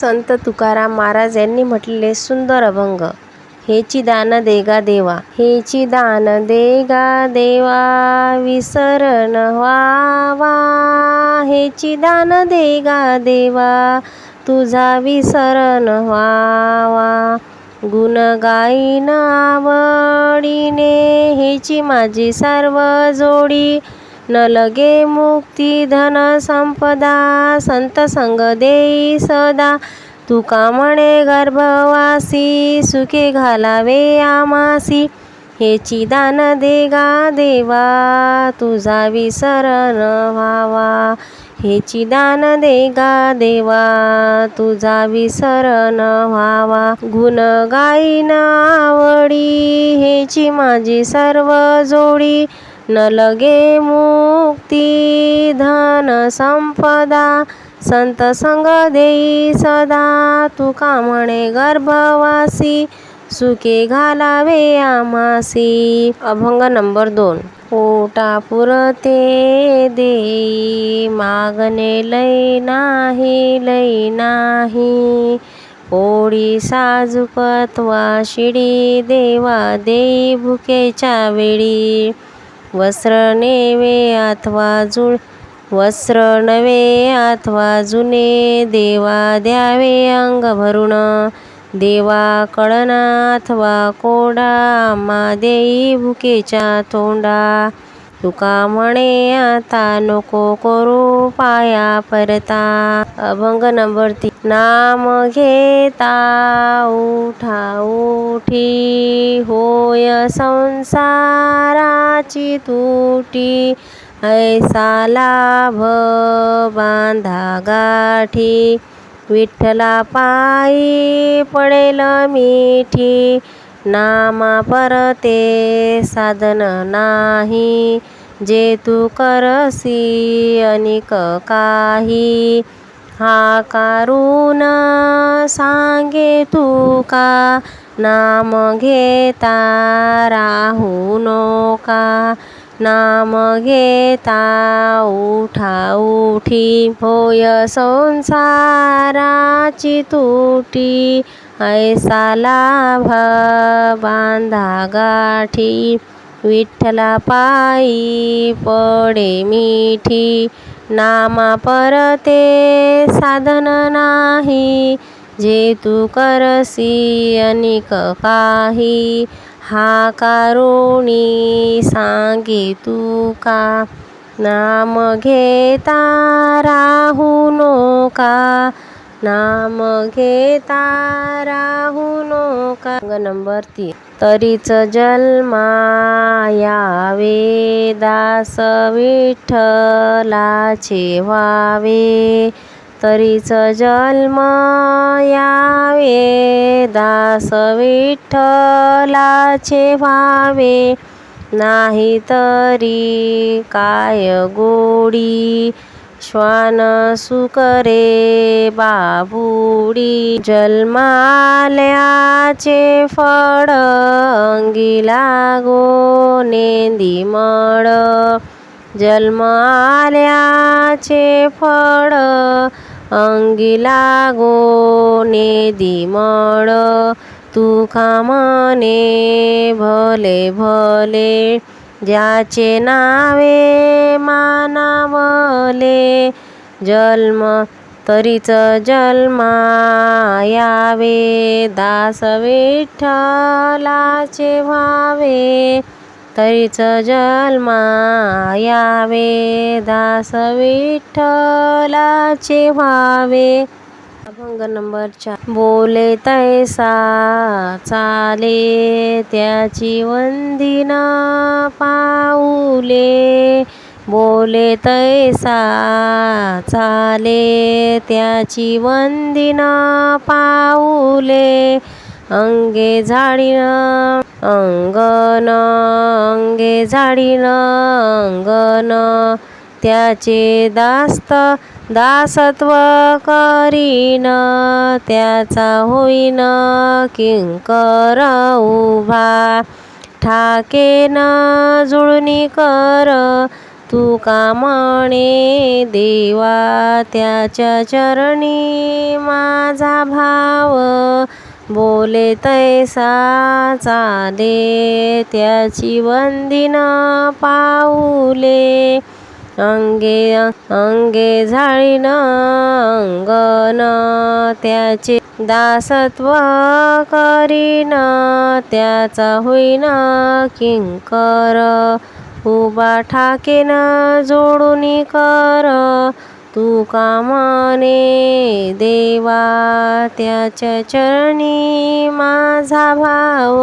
संत तुकाराम महाराज यांनी म्हटलेले सुंदर अभंग हेची दान देगा देवा हेची दान देगा देवा विसरण व्हावा हेची दान देगा देवा तुझा विसरण व्हावा गुण गाईन आवडीने हेची माझी सर्व जोडी न लगे मुक्ती धन संपदा संत संग देई सदा. तुका म्हणे गर्भवासी सुखे घालावे आमासी हेची दान देगा देवा तुझा विसरण व्हावा. हेची दान देगा देवा तुझा विसरण व्हावा. गुण गाईन आवडी हेची माझी सर्व जोडी. न लगे मुक्ती धन संपदा संत संग देई सदा. तुका म्हणे गर्भवासी सुखे घालावे आमासी. अभंग नंबर दोन. पोटा पुरते देई मागणे लय नाही लय नाही. पोळी साजुकत्वा शिडी देवा देई भुकेच्या वेळी. वस्त्र नेवे अथवा जुळ वस्त्र नवे अथवा जुने देवा द्यावे अंग भरून देवा कळना अथवा कोडा आम्हा देई भुकेच्या तोंडा. तुका म्हणे आता नको करू पाया परता. अभंग नंबर तीन नाम घेता उठा उठी. होय संसाराची तुटी. ऐसा लाभ बांधा गाठी. विठ्ठला पायी पडेल मिठी. नामा परते साधन नाही. जे तू करसी अनिक काही हा कारून सांगे का? नाम घेता राहू नका नाम घेता उठा उठी होय संसाराची तुटी ऐसा लाभ बांधा गाठी. विठ्ठला पायी पडे मिठी नामा परते साधन नाही. जे तू करसी अनिक काही हा कारुणी सांगे तू का? नाम घेता राहू नका. नाम घेता राहू नका. नंबर तीन. तरीच जन्मा वेदास दास विठ्ठलाचे व्हावे. तरीच जन्म वेदास दास विठ्ठलाचे व्हावे. नाही तरी काय गोडी. શ્વાન સુકરે બાબુડી જલમાલ્યા છે ફળ અંગી લાગો નેંદી મળ જલમાલ્યા છે ફળ અંગી લાગો નેદી મળ તું ખામને ભલે ભલે ज्याचे नावे मानावले जन्म तरीच जन्मा यावे दास विठ्ठलाचे व्हावे तरीच जन्मा यावे दास विठ्ठलाचे व्हावे. अभंग नंबर चार. बोले तैसा चाले त्याची वंदिना पाऊले. बोले तैसा चाले त्याची वंदिना पाऊले. अंगे झाडीनं अंगन अंगे झाडीन अंगन त्याचे दास्त दासत्व करीन त्याचा होईन किंकर उभा. ठाकेन जुळणी कर तू म्हणे देवा? त्याच्या चरणी माझा भाव. बोले तैसा चाले त्याची वंदिन पाऊले. अंगे अंगे झाळीन अंगन त्याचे दासत्व करीन त्याचा होईन किंकर. उभा ठाकेन जोडून कर. तू कामाने देवा त्याच्या चरणी माझा भाव.